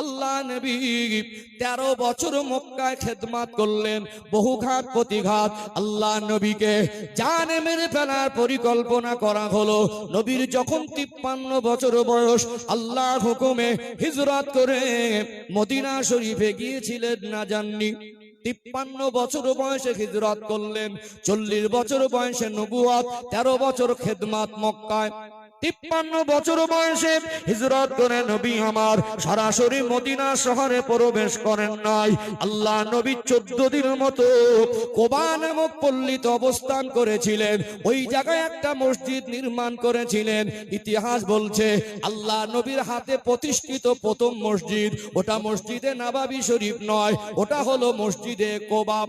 আল্লাহ নবী তেরো বছর মক্কায় খেদমাত করলেন প্রতিঘাত। আল্লাহ নবীকে মেরে ফেলার পরিকল্পনা করা হলো। নবীর যখন তিপ্পান্ন বছর বয়স, আল্লাহ হুকুমে হিজরত করে মদিনা শরীফে গিয়েছিলেন, না জাননি। তিপ্পান্ন বছর বয়সে হিজরত করলেন, চল্লিশ বছর বয়সে নবুয়াত, তেরো বছর খেদমাত মক্কায়। তিপ্পান্ন বছর বয়সে হিজরত করে নবী আমার সরাসরি মদিনা শহরে প্রবেশ করেন নাই। আল্লাহ নবী চোদ্দ দিনের মতো কোবা নামক পল্লীতে অবস্থান করেছিলেন। ওই জায়গায় একটা মসজিদ নির্মাণ করেছিলেন। ইতিহাস বলছে, আল্লাহ নবীর হাতে প্রতিষ্ঠিত প্রথম মসজিদ। ওটা মসজিদে নাবাবি শরীফ নয়, ওটা হলো মসজিদে কোবা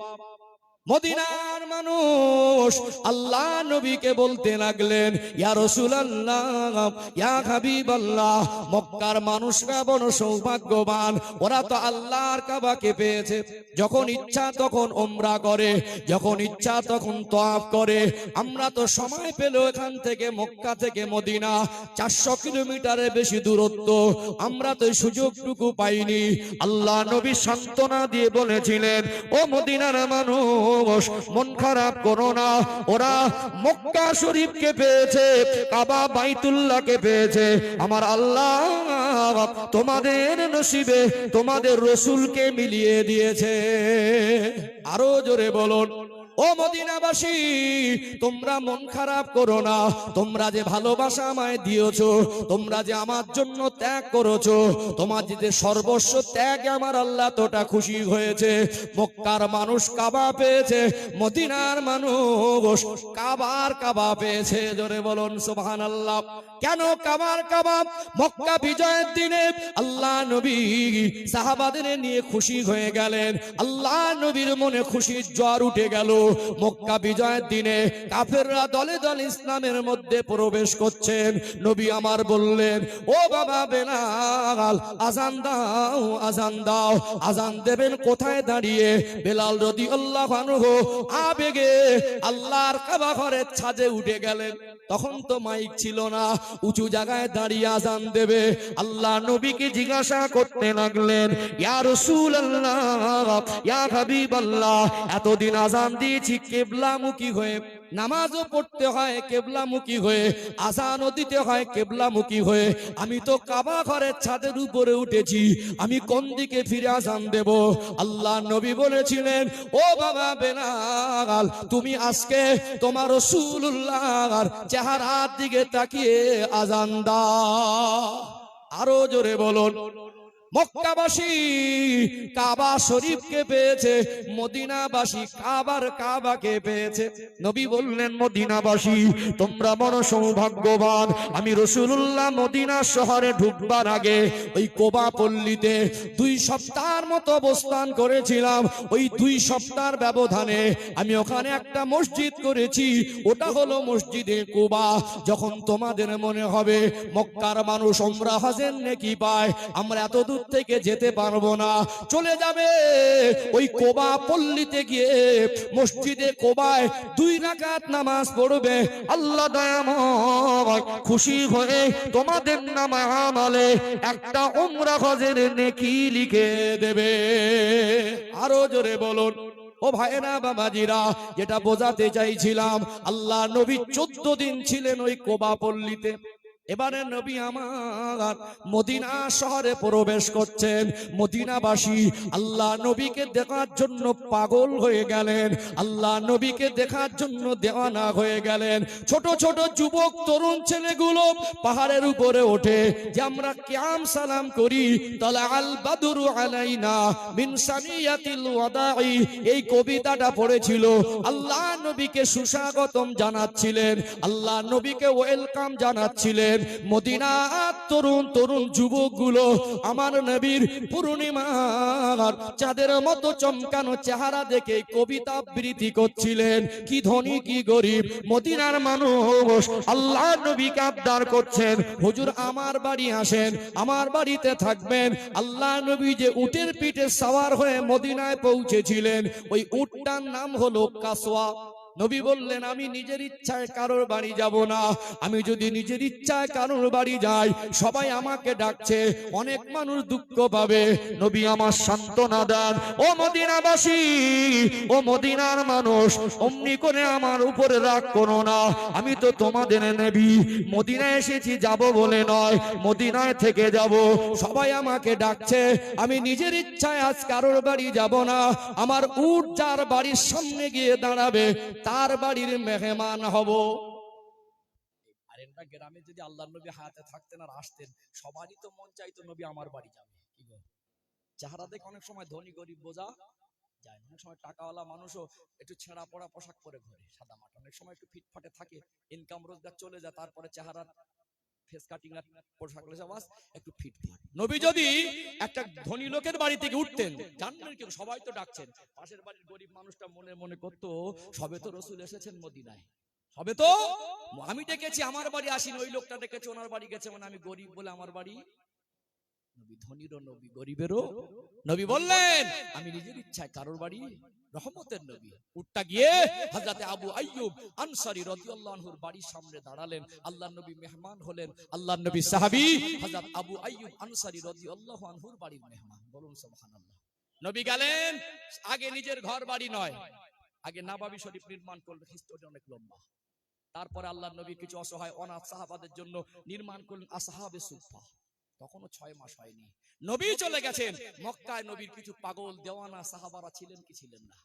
মদিনার মানুষ আল্লাহ নবীকে বলতে লাগলেন, ইয়া রাসূলুল্লাহ, ইয়া হাবিবাল্লাহ, মক্কার মানুষরা বড় সৌভাগ্যবান, ওরা তো আল্লাহর কাবাকে পেয়েছে। যখন ইচ্ছা তখন ওমরা করে, যখন ইচ্ছা তখন তওয়াফ করে। আমরা তো সময় পেল এখান থেকে মক্কা থেকে মদিনা, চারশো কিলোমিটারের বেশি দূরত্ব, আমরা তো সুযোগটুকু পাইনি। আল্লাহ নবী সান্ত্বনা দিয়ে বলেছিলেন, ও মদিনার মানুষ মন খারাপ করো না। ওরা মক্কা শরীফকে পেয়েছে, কাবা বাইতুল্লাহকে পেয়েছে। আমার আল্লাহ তোমাদের নসিবে, তোমাদের রসুলকে মিলিয়ে দিয়েছে। আরও জোরে বলুন। ও মদিনাবাসী, তোমরা মন খারাপ করো না। তোমরা যে ভালোবাসা আমায় দিয়েছ, তোমরা যে আমার জন্য ত্যাগ করেছ, তোমার যে সর্বস্ব ত্যাগ আমার আল্লাহ তোটা খুশি হয়েছে। মক্কার মানুষ কাবা পেয়েছে, মদিনার মানুষ কাবার কাবা পেয়েছে। জোরে বলুন সুবহান আল্লাহ কেন কাবার কাবা? মক্কা বিজয়ের দিনে আল্লাহ নবী সাহাবাদের নিয়ে খুশি হয়ে গেলেন। আল্লাহ নবীর মনে খুশির জ্বর উঠে গেল। মক্কা বিজয়ের দিনে কাফেররা দলে দল ইসলামের মধ্যে প্রবেশ করছেন। নবী আমার বললেন, ও বাবা বেলাল, আজান দাও আজান দাও। আজান দেবেন কোথায় দাঁড়িয়ে? বেলাল রদি আল্লাহ আবেগে আল্লাহর কাবা ঘরের ছাদে উঠে গেলেন। তখন তো মাইক ছিল না উঁচু জায়গায় দাঁড়িয়ে আজান দেবে। আল্লাহ নবীকে জিজ্ঞাসা করতে লাগলেন ইয়া রসুল আল্লাহ ইয়া হাবিব আল্লাহ এতদিন আজান দিয়েছি কেবলামুখী হয়ে নামাজও পড়তে হয়, কেবলামুখী হয়ে, আজানও দিতে হয়, কেবলামুখী হয়ে। আমি তো কাবা ঘরের ছাদের উপরে উঠেছি, আমি কোন দিকে ফিরে আজান দেব? আল্লাহ নবী বলেছিলেন, ও বাবা বেলাল, তুমি আজকে তোমার রসুল্লাহর চেহারার দিকে তাকিয়ে আজান দাও। আরও জোরে বলুন। মক্কাবাসী, কাবা শরীফকে পেয়েছে, মদিনাবাসী, কাবার কাবাকে পেয়েছে। নবী বললেন, মদিনাবাসী, তোমরা বড় সৌভাগ্যবান। আমি রসুল্লাহ মদিনা শহরে ঢুকবার আগে ওই কোবা পল্লীতে দুই সপ্তাহের মতো অবস্থান করেছিলাম। ওই দুই সপ্তাহের ব্যবধানে আমি ওখানে একটা মসজিদ করেছি। ওটা হলো মসজিদে কোবা। যখন তোমাদের মনে হবে, মক্কার মানুষ ওমরা হজের নেকি পায়, আমরা এত দূর থেকে যেতে পারব না। চলে যাবে ওই কোবা পল্লীতে গিয়ে। মসজিদে কোবায় দুই রাকাত নামাজ পড়বে। আল্লাহ খুশি হয়ে তোমাদের নাম আমলে একটা উমরা হজের নেকি লিখে দেবে। আরও জোরে বলুন, ও ভাইরা বাবাজিরা, যেটা বোঝাতে চাইছিলাম, আল্লাহ নবী চোদ্দ দিন ছিলেন ওই কোবা পল্লীতে। এবারে নবী আমার মদিনা শহরে প্রবেশ করছেন। মদিনাবাসী, আল্লাহ নবীকে দেখার জন্য পাগল হয়ে গেলেন। আল্লাহ নবীকে দেখার জন্য দেওয়ানা হয়ে গেলেন। ছোট ছোট যুবক, তরুণ ছেলেগুলো পাহাড়ের উপরে ওঠে। যে আমরা ক্যাম সালাম করি তাহলে আল বাদুরু আলাইনা মিন সানিয়াতিল ওয়াদাই। এই কবিতাটা পড়েছিল। আল্লাহ নবীকে সুস্বাগতম জানাচ্ছিলেন। আল্লাহ নবীকে ওয়েলকাম জানাচ্ছিলেন। মদিনা তরুণ তরুণ যুবকগুলো আমার নবীর পূর্ণিমার চাঁদের মতো চমকানো চেহারা দেখে কবিতা আবৃত্তি করছিলেন। কি ধনী, কি গরিব, মদিনার মানুষ আল্লাহ নবীকে আবদার করছেন। হুজুর, আমার বাড়ি আসেন, আমার বাড়িতে থাকবেন। আল্লাহ নবী যে উটের পিঠে সাওয়ার হয়ে মদিনায় পৌঁছেছিলেন, ওই উটটার নাম হলো কাসওয়া। নবী বললেন, আমি নিজের ইচ্ছায় কারোর বাড়ি যাব না। আমি যদি নিজের ইচ্ছায় কারোর বাড়ি যাই, সবাই আমাকে ডাকছে, অনেক মানুষ দুঃখ পাবে। নবী আমার সান্ত্বনা দেন, ও মদিনাবাসী, ও মদিনার মানুষ, অমনি করে আমার উপরে রাগ করো না। আমি তো তোমাদের নেবি, মদিনায় এসেছি যাব বলে নয়, মদিনায় থেকে যাব। সবাই আমাকে ডাকছে, আমি নিজের ইচ্ছায় আজ কারোর বাড়ি যাব না। আমার উট যার বাড়ির সামনে গিয়ে দাঁড়াবে তার বাড়ির মেহমান হব। আরেনটা গ্রামে যদি আল্লাহ নবী হাতে থাকতেন আর আসতেন, সবারই তো মন চাইতো নবী আমার বাড়ি যাবে। কি চেহারা দেখে অনেক সময় ধনী, গরিব বোঝা যায় অনেক সময় টাকাওয়ালা মানুষও একটু ছেঁড়া পড়া পোশাক পরে ঘোরে, সাদা মাঠ। অনেক সময় একটু ফিটফাটে থাকে ইনকাম রোজগার চলে যায়, তারপরে চেহারা ফেস কাটিং আর পোশাক লেসাবাস একটু ফিটফাট নবী যদি একটা ধনী লোকের বাড়ি থেকে উঠতেন জানবেন কেউ সবাই তো ডাকছেন। পাশের বাড়ির গরিব মানুষটা মনে মনে করতো সবে তো রসুল এসেছেন মদিনায়। হবে তো আমি ডেকেছি আমার বাড়ি আসিনি ওই লোকটা ডেকেছে ওনার বাড়ি গেছে মানে আমি গরিব বলে আমার বাড়ি। নবী ধনীরও নবী গরিবেরও। নবী বললেন আমি নিজের ইচ্ছায় কারোর বাড়ি রহমতের নবী। উটটা গিয়ে হযরতে আবু আইয়ুব আনসারী রাদিয়াল্লাহু আনহুর বাড়ির সামনে দাঁড়ালেন। আল্লাহর নবী মেহমান হলেন। আল্লাহর নবী সাহাবী হযরত আবু আইয়ুব আনসারী রাদিয়াল্লাহু আনহুর বাড়ির মেহমান। বলুন সুবহানাল্লাহ। নবী গেলেন আগে নিজের ঘর বাড়ি নয়। আগে নাবাবি শরীফ নির্মাণ করলেন হিস্টোরি অনেক লম্বা। তারপরে আল্লাহ নবী কিছু অসহায় অনাথ সাহাবাদের জন্য নির্মাণ করলেন আসহাবে সুফা তখনও ছয় মাস হয়নি। নবী চলে গেছেন। মক্কায় নবীর কিছু পাগল দেওয়ানা সাহাবারা ছিলেন কি ছিলেন না?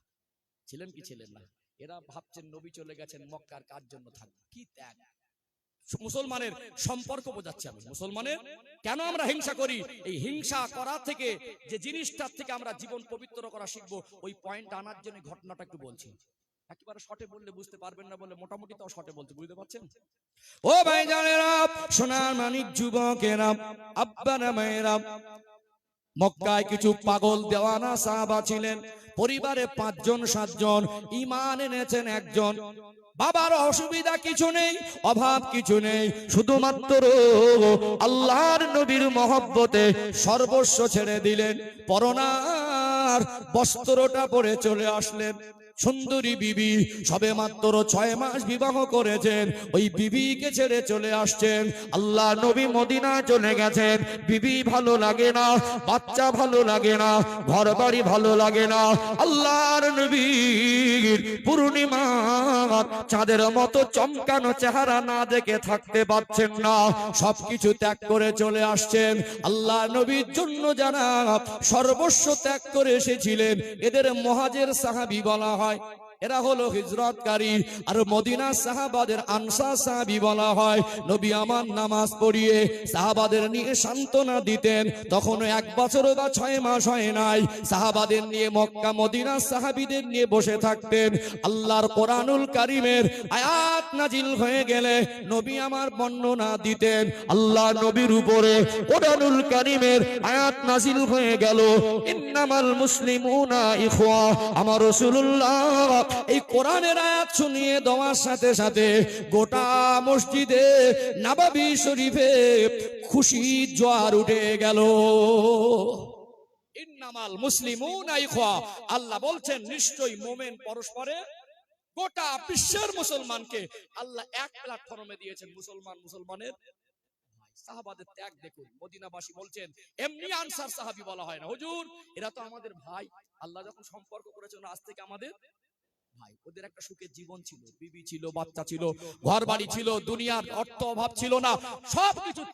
ছিলেন কি ছিলেন না? এরা ভাবছেন নবী চলে গেছেন মক্কার কার জন্য থাকবে কি ত্যাগ? মুসলমানের সম্পর্ক বোঝাচ্ছে আমি। মুসলমানের? কেন আমরা হিংসা করি? এই হিংসা করা থেকে যে জিনিসটার থেকে আমরা জীবন পবিত্র করা শিখব ওই পয়েন্ট আনার জন্য ঘটনাটা একটু বলছি। একেবারে শর্টে বললে বুঝতে পারবেন না বলে মোটামুটি তাও শর্টে বলতে বুঝতে পারছেন? ও ভাই জানেরা, সোনার মানিক যুবকেরা আব্বারা মায়েরা, মক্কায় কিছু পাগল দেওয়ানা সাহাবা ছিলেন, পরিবারে পাঁচজন, সাতজন ইমান এনেছেন একজন। বাবার অসুবিধা কিছু নেই, অভাব কিছু নেই, শুধুমাত্র আল্লাহর নবীর মহব্বতে সর্বস্ব ছেড়ে দিলেন। পরনার বস্ত্রটা পরে চলে আসলেন। সুন্দরী বিবি সবে মাত্র ছয় মাস বিবাহ করেছেন। ওই বিবিকে ছেড়ে চলে আসছেন। আল্লাহ নবী মদিনা চলে গেছেন। বিবি ভালো লাগে না, বাচ্চা ভালো লাগে না ঘর বাড়ি ভালো লাগে না। আল্লাহর নবীর পূর্ণিমা চাঁদের মতো চমকানো চেহারা না দেখে থাকতে পারছেন না। সবকিছু ত্যাগ করে চলে আসছেন। আল্লাহ নবীর জন্য যারা সর্বস্ব ত্যাগ করে এসেছিলেন, এদের মহাজের সাহাবি বলা হয় হয় এরা হলো হিজরতকারী। আর মদিনা সাহাবাদের আনসা সাহাবি বলা হয়, নবী আমার নামাজ পড়িয়ে সাহাবাদের নিয়ে সান্ত্বনা দিতেন। তখন এক বছর বা ছয় মাস হয় নাই, সাহাবাদের নিয়ে মক্কা, মদিনা সাহাবিদের নিয়ে বসে থাকতেন। আল্লাহর কোরআনুল কারিমের আয়াত নাজিল হয়ে গেলে নবী আমার বর্ণনা দিতেন। আল্লাহ নবীর উপরে কোরআনুল কারিমের আয়াত নাজিল হয়ে গেল, ইন্নামাল ইখওয়া, আমার রাসূলুল্লাহ এই কোরআনের আয়াত শুনিয়ে দেওয়ার সাথে সাথে গোটা মসজিদে নাবাবি শরীফে খুশি জোয়ার উঠে গেল। ইন্নামাল ইখওয়া। আল্লাহ বলছেন, নিশ্চয়ই মোমেন পরস্পরে গোটা বিশ্বের মুসলমানকে আল্লাহ এক প্ল্যাটফর্মে দিয়েছেন, মুসলমান মুসলমানের সাহাবাদের ত্যাগ দেখুন। মদিনাবাসী বলছেন, এমনি আনসার সাহাবি বলা হয় না। হুজুর, এরা তো আমাদের ভাই। আল্লাহ যখন সম্পর্ক করেছেন, আজ থেকে আমাদের ভাই ওদের একটা সুখের জীবন ছিল বিবি ছিল বাচ্চা ছিল ঘর বাড়ি ছিল দুনিয়ার অর্থ অভাব ছিল না।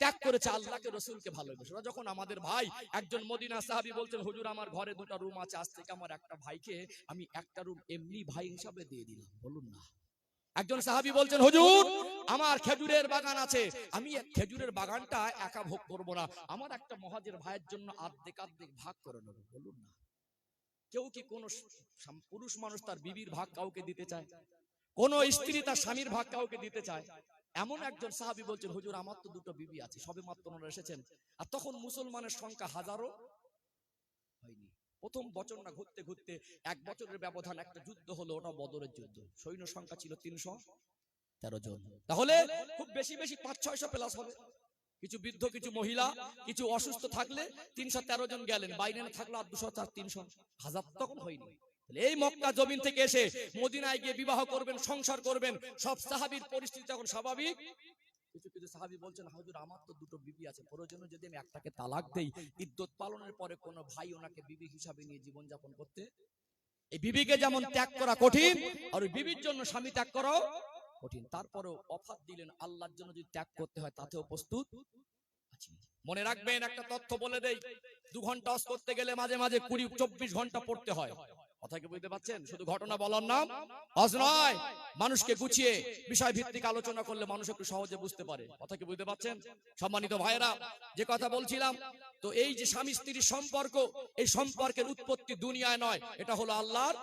ত্যাগ করেছে আল্লাহকে রসুলকে ভালোবেসে। ওরা যখন আমাদের ভাই একজন মদিনা সাহাবি বলছেন হুজুর আমার ঘরে দুটো রুম আছে আজ থেকে আমার একটা ভাইকে আমি একটা রুম এমনি ভাই হিসাবে দিয়ে দিলাম। বলুন না। একজন সাহাবি বলছেন হুজুর আমার খেজুরের বাগান আছে। আমি খেজুরের বাগানটা একা ভোগ করব না। আমার একটা মহাজের ভাইয়ের জন্য আর্ধেক আর্ধেক ভাগ করে নেব। বলুন না। কেউ কি কোন পুরুষ মানুষ তার বিবির ভাগ কাউকে দিতে চায়? কোন স্ত্রী তার স্বামীর ভাগ কাউকে দিতে চায়? এমন একজন সাহাবি বলছেন হুজুর আমার তো দুটো বিবি আছে সবে মাত্র ওনারা এসেছেন। আর তখন মুসলমানের সংখ্যা হাজারো। হয়নি। প্রথম বচনটা ঘুরতে ঘুরতে এক বছরের ব্যবধান একটা যুদ্ধ হলো ওটা বদরের যুদ্ধ। সৈন্য সংখ্যা ছিল তিনশো তেরো জন। তাহলে খুব বেশি বেশি পাঁচ ছয়শো প্লাস হবে। কিছু বৃদ্ধ, কিছু মহিলা, কিছু অসুস্থ থাকলে তিনশো তেরো জন গেলেন। বাইরে থাকল আর দুশো চার, তিনশো। হাজার তখন হয়নি। এই মক্কা জমিন থেকে এসে মদিনায় গিয়ে বিবাহ করবেন, সংসার করবেন, সব সাহাবীর পরিস্থিতি তখন স্বাভাবিক। কিছু কিছু সাহাবী বলছেন, হুজুর, আমার তো দুটো বিবি আছে। প্রয়োজনে যদি আমি একটাকে তালাক দেই ইদ্যত পালনের পরে কোনো ভাই ওনাকে বিবি হিসাবে নিয়ে জীবন যাপন করতে? এই বিবিকে যেমন ত্যাগ করা কঠিন, আর ওই বিবির জন্য স্বামী ত্যাগ করাও কঠিন। তারপরেও অফার দিলেন আল্লাহর জন্য যদি ত্যাগ করতে হয়, তাতেও প্রস্তুত মনে রাখবেন, একটা তথ্য বলে দেই, দু ঘণ্টা অস করতে গেলে মাঝে মাঝে কুড়ি, চব্বিশ ঘণ্টা পড়তে হয়। কথা কি বুঝতে পারছেন শুধু ঘটনা বলার নাম? অজ নয়, মানুষকে গুছিয়ে বিষয় ভিত্তিক আলোচনা করলে মানুষ একটু সহজে বুঝতে পারে। কথা কি বুঝতে পারছেন সম্মানিত ভাইয়েরা, যে কথা বলছিলাম, তো এই যে স্বামী স্ত্রীর সম্পর্ক, এই সম্পর্কের উৎপত্তি দুনিয়ায় নয়, এটা হলো আল্লাহর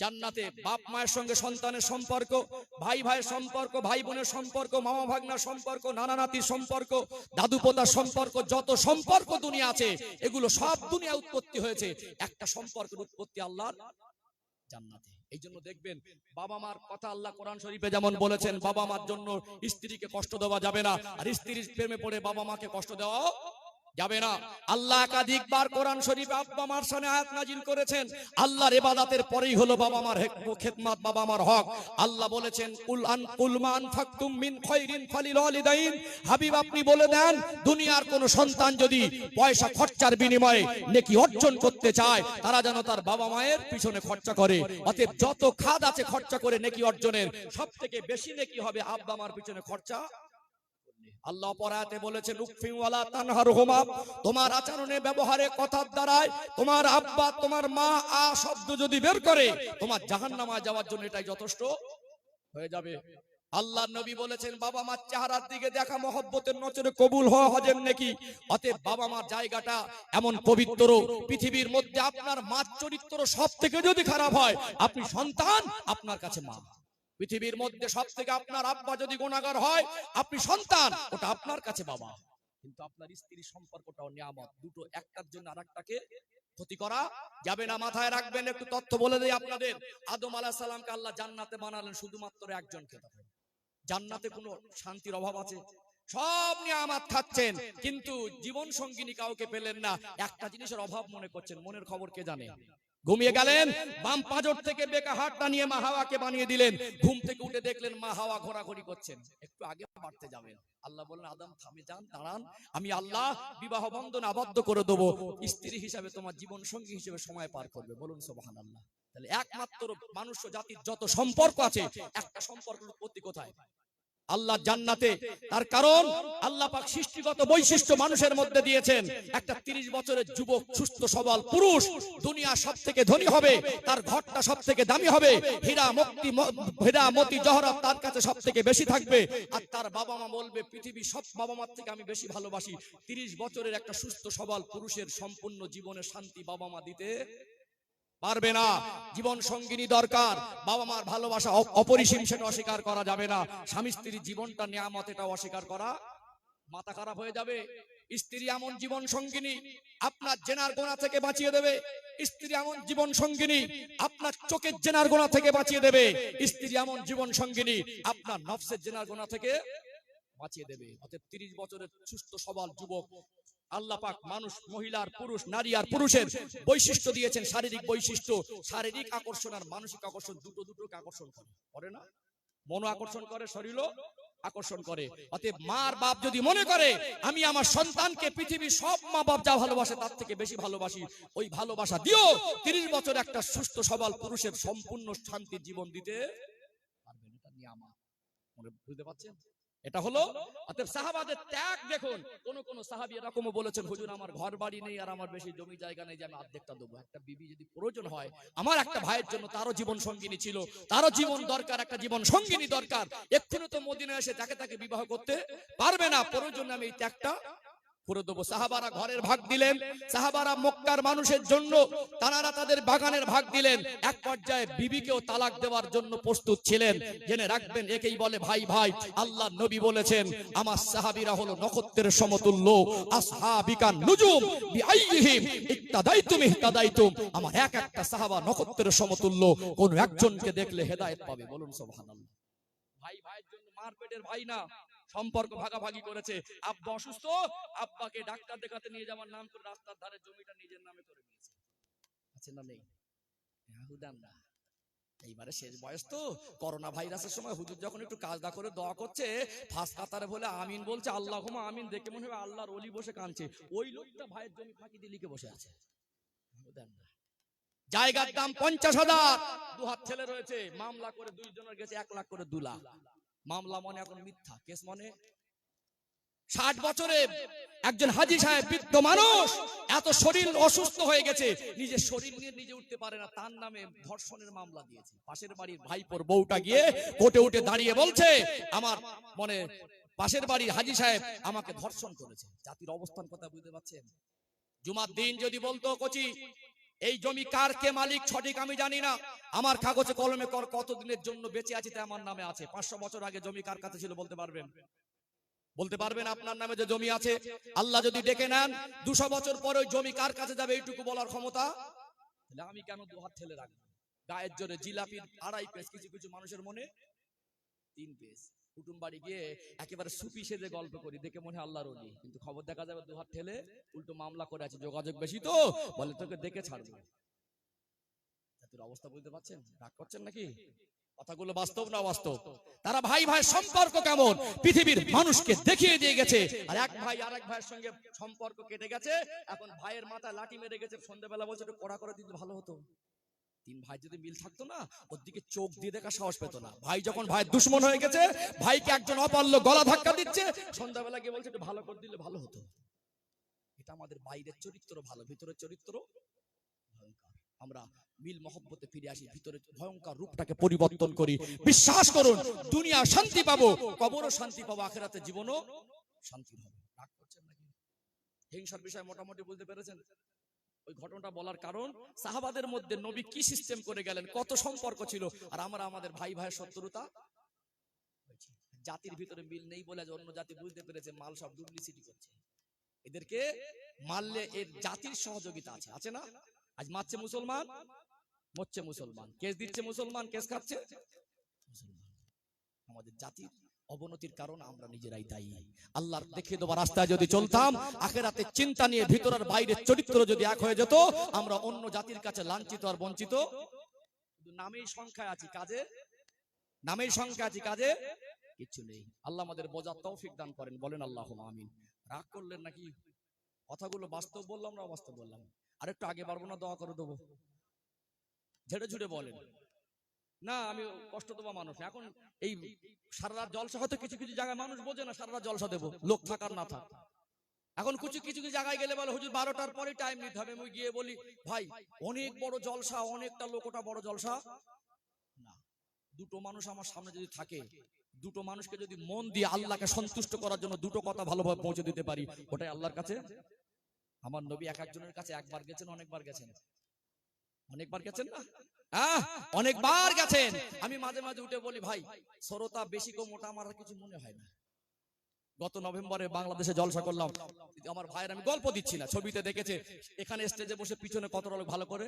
জান্নাতে বাপ মায়ের সঙ্গে সন্তানের সম্পর্ক, ভাই ভাইয়ের সম্পর্ক, ভাই বোনের সম্পর্ক, মামা ভাগনার সম্পর্ক, নানা নাতির সম্পর্ক, দাদু পোতার সম্পর্ক, যত সম্পর্ক দুনিয়া আছে, এগুলো সব দুনিয়া উৎপত্তি হয়েছে। একটা সম্পর্কের উৎপত্তি আল্লাহর জান্নাতে। এই জন্য দেখবেন, বাবা মার কথা আল্লাহ কোরআন শরীফে যেমন বলেছেন, বাবা মার জন্য স্ত্রীকে কষ্ট দেওয়া যাবে না, আর স্ত্রীর প্রেমে পড়ে বাবা মাকে কষ্ট দেওয়া যাবে না। আল্লাহ একাধিকবার কোরআন শরীফে আব্বা মার সামনে আয়াত নাজিল করেছেন। আল্লাহর ইবাদতের পরেই হলো বাবা মার খেদমত বাবা মার হক। আল্লাহ বলেছেন কুল আন কুল মান ফাকতুম মিন খায়রিন ফালিল ওয়ালিদাইন। হাবিব আপনি বলে দেন দুনিয়ার কোন সন্তান যদি পয়সা খরচার বিনিময়ে নেকি অর্জন করতে চায় তারা যেন তার বাবা মায়ের পিছনে খরচা করে। অতএব যত খাদ আছে খরচা করে নেকি অর্জনের সব থেকে বেশি নেকি হবে আব্বা মার পিছনে খরচা আল্লাহ পরাতে বলেছে লুকফিং ওয়ালা তানহারহুমা। তোমার আচরণে, ব্যবহারে, কথার দ্বারায় তোমার আব্বা, তোমার মা, আ শব্দ যদি বের করে, তোমার জাহান্নামায় যাওয়ার জন্য এটাই যথেষ্ট হয়ে যাবে। আল্লাহ নবী বলেছেন, বাবা মার চেহারার দিকে দেখা মহব্বতের নজরে কবুল হওয়া হজের নাকি। অতএব বাবা মার জায়গাটা এমন পবিত্র। পৃথিবীর মধ্যে আপনার মার চরিত্র সব থেকে যদি খারাপ হয়, আপনি সন্তান, আপনার কাছে মা। পৃথিবীর মধ্যে সব থেকে আপনার আব্বা যদি গুণাগার হয়, আপনি সন্তান, ওটা আপনার কাছে বাবা। কিন্তু আপনার স্ত্রীর সম্পর্কটাও নিয়ামত। দুটো, একটার জন্য আর একটাকে ক্ষতি করা যাবে না, মাথায় রাখবেন, একটু তথ্য বলে দেই আপনাদের। আদম আলাহ সালামকে আল্লাহ জান্নাতে বানালেন শুধুমাত্র একজনকে তখন। জান্নাতে কোনো শান্তির অভাব আছে? সব নিয়ামাত খাচ্ছেন, কিন্তু জীবন সঙ্গিনী কাউকে পেলেন না। একটা জিনিসের অভাব মনে করছেন, মনের খবর কে জানে? ঘুমিয়ে গেলেন, বাম পাজর থেকে বেকা হাতটা নিয়ে মা হাওয়াকে বানিয়ে দিলেন। ঘুম থেকে উঠে দেখলেন মা হাওয়া ঘোরাঘুরি করছেন। একটু আগে বাড়তে যাবেন। আল্লাহ বললেন, আদম, থামে যান, দাঁড়ান। আমি আল্লাহ বিবাহ বন্ধন আবদ্ধ করে দেবো। স্ত্রী হিসাবে তোমার জীবন সঙ্গী হিসেবে সময় পার করবে। বলুন সোবাহান আল্লাহ তাহলে একমাত্র মানুষ জাতির যত সম্পর্ক আছে, একটা সম্পর্ক উৎপত্তি কোথায়? আল্লাহ জান্নাতে। তার কারণ আল্লাহ পাক সৃষ্টিগত বৈশিষ্ট্য মানুষের মধ্যে দিয়েছেন। একটা 30 বছরের যুবক, সুস্থ, সবল পুরুষ দুনিয়া সব থেকে ধনী হবে, তার ঘরটা সব থেকে দামি হবে হীরা মুক্তি হীরা মতি জহরত তার কাছে সব থেকে বেশি থাকবে। আর তার বাবা মা বলবে পৃথিবী সব বাবা মার থেকে আমি বেশি ভালোবাসি। 30 বছরের একটা সুস্থ, সবল পুরুষের সম্পূর্ণ জীবনে শান্তি বাবা মা দিতে পারবে না। জীবন সঙ্গিনী দরকার। বাবা মার ভালোবাসা অপরিসীম, সেটা অস্বীকার করা যাবে না। স্বামী স্ত্রীর জীবনটা নিয়ামত, এটা অস্বীকার করা মাথা খারাপ হয়ে যাবে। স্ত্রী এমন জীবন সঙ্গিনী, আপনার জেনার গোনা থেকে বাঁচিয়ে দেবে। স্ত্রী এমন জীবন সঙ্গিনী, আপনার চোখের জেনার গোনা থেকে বাঁচিয়ে দেবে। স্ত্রী এমন জীবন সঙ্গিনী, আপনার নফসের জেনার গোনা থেকে বাঁচিয়ে দেবে। অতএব তিরিশ বছরের সুস্থ, সবল যুবক আল্লাহ পাক মানুষ মহিলার পুরুষ নারী আর পুরুষের বৈশিষ্ট্য দিয়েছেন শারীরিক বৈশিষ্ট্য শারীরিক আকর্ষণ আর মানসিক আকর্ষণ দুটো দুটোকে আকর্ষণ করে। করে না? মনো আকর্ষণ করে শরীরও আকর্ষণ করে। অতএব মার বাপ যদি মনে করে আমি আমার সন্তানকে পৃথিবীর সব মা বাপ যা ভালোবাসে তার থেকে বেশি ভালোবাসি ওই ভালোবাসা দিও তিরিশ বছর একটা সুস্থ সবল পুরুষের সম্পূর্ণ শান্তির জীবন দিতে পারবেন। এটা নিয়ামত মনে বুঝতে পারছেন? এটা হলো, অতএব সাহাবাদের ত্যাগ দেখুন। কোন কোন সাহাবি এরকমও বলেছেন, হুজুর, আমার ঘর বাড়ি নেই আর আমার বেশি জমি জায়গা নেই যে আমি অর্ধেকটা দেবো। একটা বিবি যদি প্রয়োজন হয়, আমার একটা ভাইয়ের জন্য তারও জীবন সঙ্গিনী ছিল, তারও জীবন দরকার, একটা জীবন সঙ্গিনী দরকার। এক্ষুনি তো মদিনা এসে তাকে তাকে বিবাহ করতে পারবে না। প্রয়োজন আমি এই ত্যাগটা করে বাগানের ভাগ দিলেন। এক পর্যায়ে বিবিকেও তালাক দেওয়ার জন্য প্রস্তুত ছিলেন। জেনে রাখবেন, একেই বলে, ভাই ভাই, আল্লাহ নবী বলেছেন, আমার সাহাবীরা হলো নক্ষত্রের সমতুল্য। নুজুম আমার এক একটা সাহাবা নক্ষত্রের সমতুল্য। কোন একজনকে দেখলে হেদায়েত পাবে। বলুন ভাই, ভাইয়ের জন্য মার পেটের ভাই না। সম্পর্ক ভাগাভাগি করেছে। আব্বা অসুস্থ আব্বাকে ডাক্তার দেখাতে নিয়ে যাওয়ার নাম করে রাস্তার ধারে জমিটা নিজের নামে করে নিয়েছে আছে না নেই। হুদান না। এইবারে শেষ বয়স তো। করোনা ভাইরাসের সময় হুজুর যখন একটু কাজদা করে দোয়া করছে ফার্স্ট কাতারে বলে আমিন বলছে আল্লাহ আমিন দেখে মনে হয় আল্লাহর অলি বসে কাঁদছে। ওই লোকটা ভাইয়ের জমি ফাঁকি দিয়ে লিখে বসে আছে। না। জায়গার দাম পঞ্চাশ হাজার। দু হাত ছেলে রয়েছে। মামলা করে দুইজনের গেছে এক লাখ করে দু লাখ। মামলা মনে এখন মিথ্যা। কেস মনে? ষাট বছরে একজন হাজি সাহেব বৃদ্ধ মানুষ, এত শরীর অসুস্থ হয়ে গেছে, নিজের শরীর নিয়ে নিজে উঠতে পারে না, তার নামে ধর্ষণের মামলা দিয়েছে। পাশের বাড়ির ভাইপোর বউটা গিয়ে কোটে উঠে দাঁড়িয়ে বলছে, আমার মনে পাশের বাড়ির হাজি সাহেব আমাকে ধর্ষণ করেছে। জাতির অবস্থান কথা বুঝতে পারছেন? জুমার দিন যদি বলতো কচি এই জমি কার কে মালিক সঠিক আমি জানি না। আমার কাগজে কলমে কর কতদিনের জন্য বেঁচে আছে তাই আমার নামে আছে। পাঁচশো বছর আগে জমি কার কাছে ছিল বলতে পারবেন? বলতে পারবেন আপনার নামে যে জমি আছে? আল্লাহ যদি ডেকে নেন, দুশো বছর পরে ওই জমি কার কাছে যাবে এইটুকু বলার ক্ষমতা? তাহলে আমি কেন দু হাত ঠেলে রাখব? গায়ের জোরে জিলাপির আড়াই পেস, কিছু কিছু মানুষের মনে তিন পেস। কুটুম বাড়ি গিয়ে একেবারে সুপি সেজে গল্প করি দেখে মনে হয় আল্লাহর অলি কিন্তু খবর দেখা যাবে দু হাত ঠেলে উল্টো মামলা করে আছে যোগাযোগ বেশি তো বলে তোকে দেখে ছাড়বো। তোর অবস্থা বুঝতে পারছেন? রাগ করছেন নাকি? কথাগুলো বাস্তব না বাস্তব তারা ভাই ভাই সম্পর্ক কেমন? পৃথিবীর মানুষকে দেখিয়ে দিয়ে গেছে। আর এক ভাই আর এক ভাইয়ের সঙ্গে সম্পর্ক কেটে গেছে। এখন ভাইয়ের মাথায় লাঠি মেরে গেছে সন্ধ্যাবেলা বলছে একটু কড়া করে দিতে ভালো হতো। তিন ভাই যদি মিল থাকতো না ওর দিকে চোখ দিয়ে দেখা সাহস পেত না। ভাই যখন ভাই দুশ্মন হয়ে গেছে ভাইকে একজন অপাল্য গলা ধাক্কা দিচ্ছে। সন্ধ্যাবেলা গিয়ে বলছে একটু ভালো করে দিলে ভালো হতো। এটা আমাদের বাইরের চরিত্র ভালো ভিতরের চরিত্র ভয়ঙ্কর। আমরা মিল মহব্বতে ফিরে আসি ভিতরে ভয়ঙ্কর রূপটাকে পরিবর্তন করি। বিশ্বাস করুন দুনিয়া শান্তি পাবো কবরও শান্তি পাবো আখেরাতে জীবনও শান্তি হবে। রাগ করছেন নাকি? হিংসার বিষয়ে মোটামুটি বুঝতে পেরেছেন? ওই ঘটনাটা বলার কারণ, সাহাবাদের মধ্যে নবী কি সিস্টেম করে গেলেন, কত সম্পর্ক ছিল, আর আমরা আমাদের ভাই ভাইয়ের শত্রুতা? জাতির ভিতরে মিল নেই বলে অন্য জাতি বুঝতে পেরেছে, মাল সব ডুপ্লিসিটি করছে। এদেরকে মারলে এর জাতির সহযোগিতা আছে আছে না? আজ মারছে মুসলমান, মরছে মুসলমান। কেস দিচ্ছে মুসলমান, কেস খাচ্ছে আমাদের জাতির অবনতির কারণ আমরা নিজেরাই দায়ী। আল্লাহর দেখে দেওয়া রাস্তায় যদি চলতাম, আখেরাতে চিন্তা নিয়ে ভিতরের বাইরের চরিত্র যদি এক হয়ে যেত, আমরা অন্য জাতির কাছে লাঞ্ছিত আর বঞ্চিত। শুধু নামেই সংখ্যায় আছি কাজে? নামেই সংখ্যা আছি কাজে? কিছু নেই। আল্লাহ আমাদের বোঝার তৌফিক দান করেন। বলেন আল্লাহ আমিন। রাগ করলেন নাকি? কথাগুলো বাস্তব বললাম না অবাস্তব বললাম? আর একটু আগে পারব না, দোয়া করে দেবো। ঝেড়ে ঝুড়ে বলেন। না, আমি কষ্ট দেবো মানুষ। এখন এই সারা রাত জলসা হয়তো কিছু কিছু জায়গায় মানুষ বোঝে না, সারা রাত জলসা দেবো, লোক থাকার না থাক। এখন কিছু কিছু জায়গায় গেলে বলে, হুজুর, বারোটার পরে টাইম নিতে হবে। আমি গিয়ে বলি, ভাই, অনেক বড় জলসা, অনেকটা লোক, ওটা বড় জলসা? না। দুটো মানুষ আমার সামনে যদি থাকে, দুটো মানুষকে যদি মন দিয়ে আল্লাহকে সন্তুষ্ট করার জন্য দুটো কথা ভালোভাবে পৌঁছে দিতে পারি, ওটাই আল্লাহর কাছে? আমার নবী এক একজনের কাছে একবার গেছেন, অনেকবার গেছেন। অনেকবার গেছেন না? অনেকবার গেছেন। আমি মাঝে মাঝে উঠে বলি ভাই সরতা বেশি কম ওটা আমার কিছু মনে হয় না। গত নভেম্বরে বাংলাদেশে জলসা করলাম। আমার ভাইয়ের আমি গল্প দিচ্ছি না ছবিতে দেখেছে। এখানে স্টেজে বসে পিছনে কত লোক ভালো করে?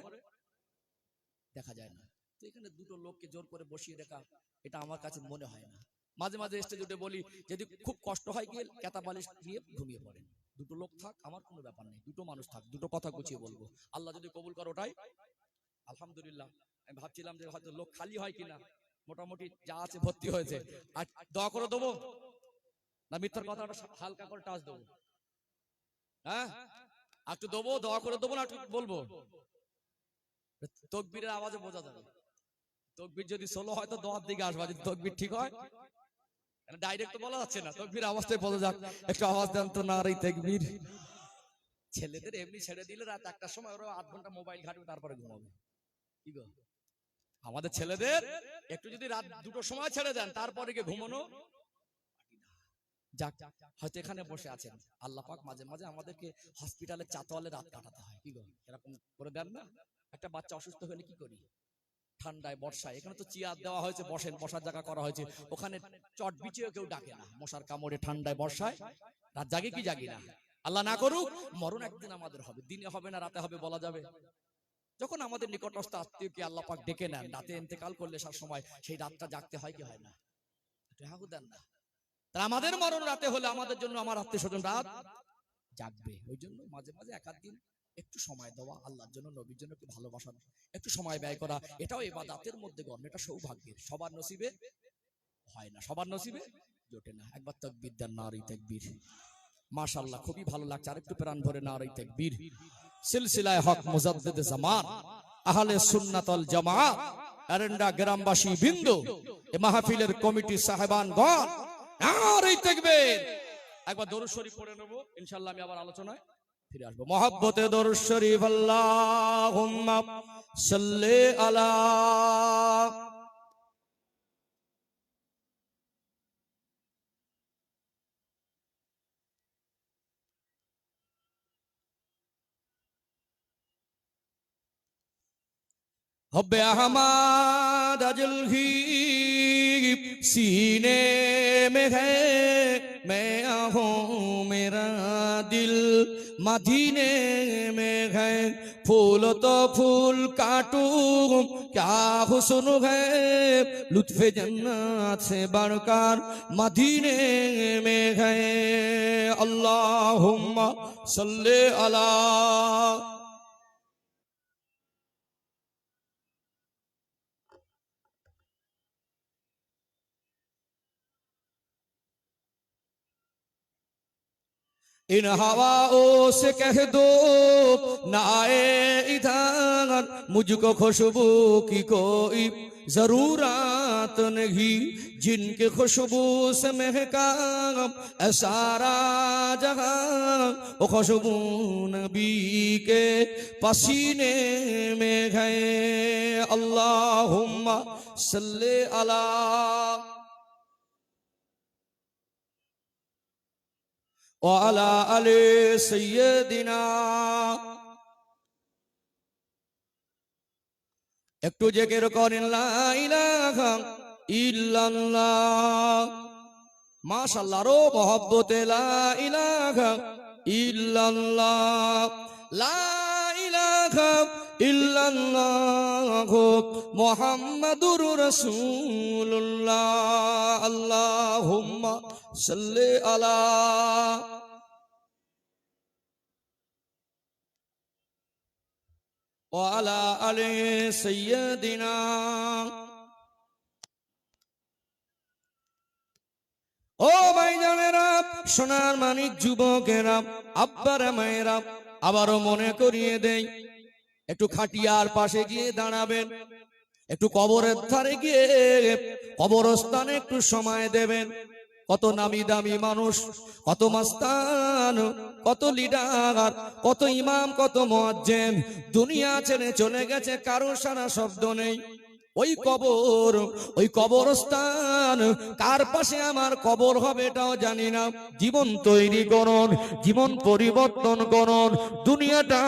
দেখা যায় না। তো এখানে দুটো লোককে জোর করে বসিয়ে দেখা এটা আমার কাছে মনে হয় না। মাঝে মাঝে স্টেজ উঠে বলি যদি খুব কষ্ট হয় গিয়ে কেতা বালিশ নিয়ে ঘুমিয়ে পড়েন। দুটো লোক থাক আমার কোনো ব্যাপার নেই। দুটো মানুষ থাক দুটো কথা গুছিয়ে বলব। আল্লাহ যদি কবুল করে ওটাই আলহামদুলিল্লাহ। আমি ভাবছিলাম যে হয়তো লোক খালি হয় কিনা। মোটামুটি যা আছে ভর্তি হয়েছে। আর দোয়া করে দেবো? না মিথ্যার কথাটা হালকা করে টাচ দেবো? হ্যাঁ? একটু দেবো? দোয়া করে দেবো না একটু বলব? তকবীরের আওয়াজে বোঝা যাবে। তকবীর যদি ষোলো হয় তো দোয়ার দিকে আসবা। যদি তকবীর ঠিক হয় ডাইরেক্ট তো বলা যাচ্ছে না। তকবীর আওয়াজটাই বোঝা যাক। একটু আওয়াজ দেন তো না রে তকবীর। ছেলেদের এমনি ছেড়ে দিলে রাত একটার সময় ওরা আধ ঘণ্টা মোবাইল ঘাটবে, তারপরে ঘুমাবে। আমাদের ছেলেদের একটু যদি রাত দুটোর সময় ছেড়ে দেন তারপরে গিয়ে ঘুমানো? যাক হয়তো এখানে বসে আছেন। আল্লাহ পাক মাঝে মাঝে আমাদেরকে হসপিটালে চাতোয়ালে রাত কাটাতে হয়। কি এরকম করে দেন না? একটা বাচ্চা অসুস্থ হলে কি করি? ঠান্ডায় বর্ষায়। এখানে তো চেয়ার দেওয়া হয়েছে বসেন বসার জায়গা করা হয়েছে। ওখানে চট বিছিয়ে কেউ ডাকে না। মশার কামড়ে ঠান্ডায় বর্ষায়। রাত জাগে কি জাগি না? আল্লাহ না করুক মরণ একদিন আমাদের হবে। দিনে হবে না রাতে হবে বলা যাবে। যখন আমাদের নিকটস্থ আত্মীয়কে আল্লাহ পাক ডেকে নেন, রাতে ইন্তেকাল করলে সব সময় সেই রাতটা জাগতে হয় কি হয় না? দেন না। তা আমাদের মরণ রাতে হলে আমাদের জন্য আমার আত্মীয় স্বজন রাত জাগবে। ওই জন্য মাঝে মাঝে এক দিন একটু সময় দেওয়া, আল্লাহর জন্য, নবীর জন্য একটু ভালোবাসা, একটু সময় ব্যয় করা, এটাও এবাদাতের মধ্যে গণ্য, এটা সৌভাগ্যের। সবার নসিবে হয় না, সবার নসিবে জোটে না। একবার তকবির দেন, নারী তকবীর। মাশাআল্লাহ, খুবই ভালো লাগছে। আরেকটু প্রাণ ভরে, নারী তকবীর। সিলসিলায় হক মুজাদ্দিদ জামান, আহলে সুন্নাতল জামাত এরেন্ডা গ্রামবাসী বিন্দু, এ মাহফিলের কমিটি সাহেবানগণ, নারী তকবীর একবার দরুদ শরীফ পড়ে নেব, ইনশাআল্লাহ আমি আবার আলোচনায় ফিরে আসব। মহব্বতে দরুদ শরীফ, আল্লাহুম্মা সাল্লি আলা हब अहमद अजल ही सीने में है। मैं आहूं मेरा दिल मदीने में है। फूल तो फूल काटू, क्या हुस्न है? लुत्फ जन्नत से बढ़कर मदीने में है। अल्लाहुम्मा सल्ले अला ان ہواؤں سے کہہ دو، نہ آئے ادھر، مجھ کو خوشبو کی کوئی ضرورت نہیں۔ جن کی خوشبو سے مہکا اے سارا جہاں، وہ خوشبو نبی کے پسینے میں گئے اللہم صلی اللہ وعلى آل سيدنا একটু জেকের করেন লা ইলাহা ইল্লাল্লাহ মাশাআল্লাহ রো মহব্বতে লা ইলাহা ইল্লাল্লাহ লা ইলাহা ইল্লাল্লাহ মুহাম্মাদুর রাসূলুল্লাহ আল্লাহুম্মা সাল্লি আলা وعلى آل سيدنا ও ভাইজানেরা সোনার মানিক যুবকেরা আব্বারা মায়েরা আবারও মনে করিয়ে দেই একটু খাটিয়ার পাশে গিয়ে দাঁড়াবেন। একটু কবরের ধারে গিয়ে কবরস্থানে একটু সময় দেবেন। কত নামি দামি মানুষ, কত মাস্তান, কত লিডার, কত ইমাম, কত মোয়াজ্জেম দুনিয়া ছেড়ে চলে গেছে, কারও সারা শব্দ নেই। ওই কবর ওই কবরস্থান কার পাশে আমার কবর হবে এটাও জানি না। জীবন তৈরি করন জীবন পরিবর্তন করন দুনিয়াটা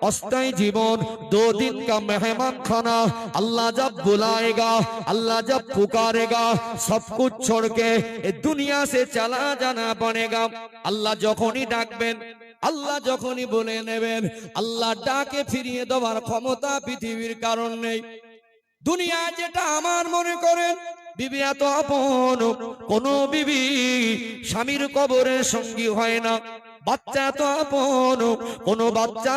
অস্থায়ী জীবন দো দিন কা মেহমান খানা আল্লাহ জব বুলায়েগা আল্লাহ জব পুকারেগা সব কুছ ছোড়কে এ দুনিয়া সে চালা জানা পড়েগা আল্লাহ যখনই ডাকবেন আল্লাহ যখনই বলে নেবেন আল্লাহ ডাকে ফিরিয়ে দেওয়ার ক্ষমতা পৃথিবীর কারণ নেই। দুনিয়া যেটা আমার মনে করেন বিবি এত আপন, কোন বিবি স্বামীর সঙ্গী হয় না। বাচ্চা এত আপন বাচ্চা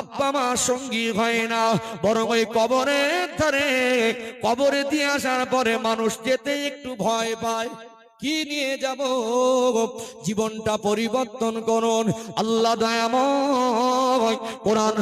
আব্বা মা সঙ্গী হয় না। বরং ওই ধারে, কবরে দিয়ে আসার পরে মানুষ যেতে একটু ভয় পায়। কি নিয়ে যাব? জীবনটা পরিবর্তন করুন। আল্লাহ দয়াময় কোরআন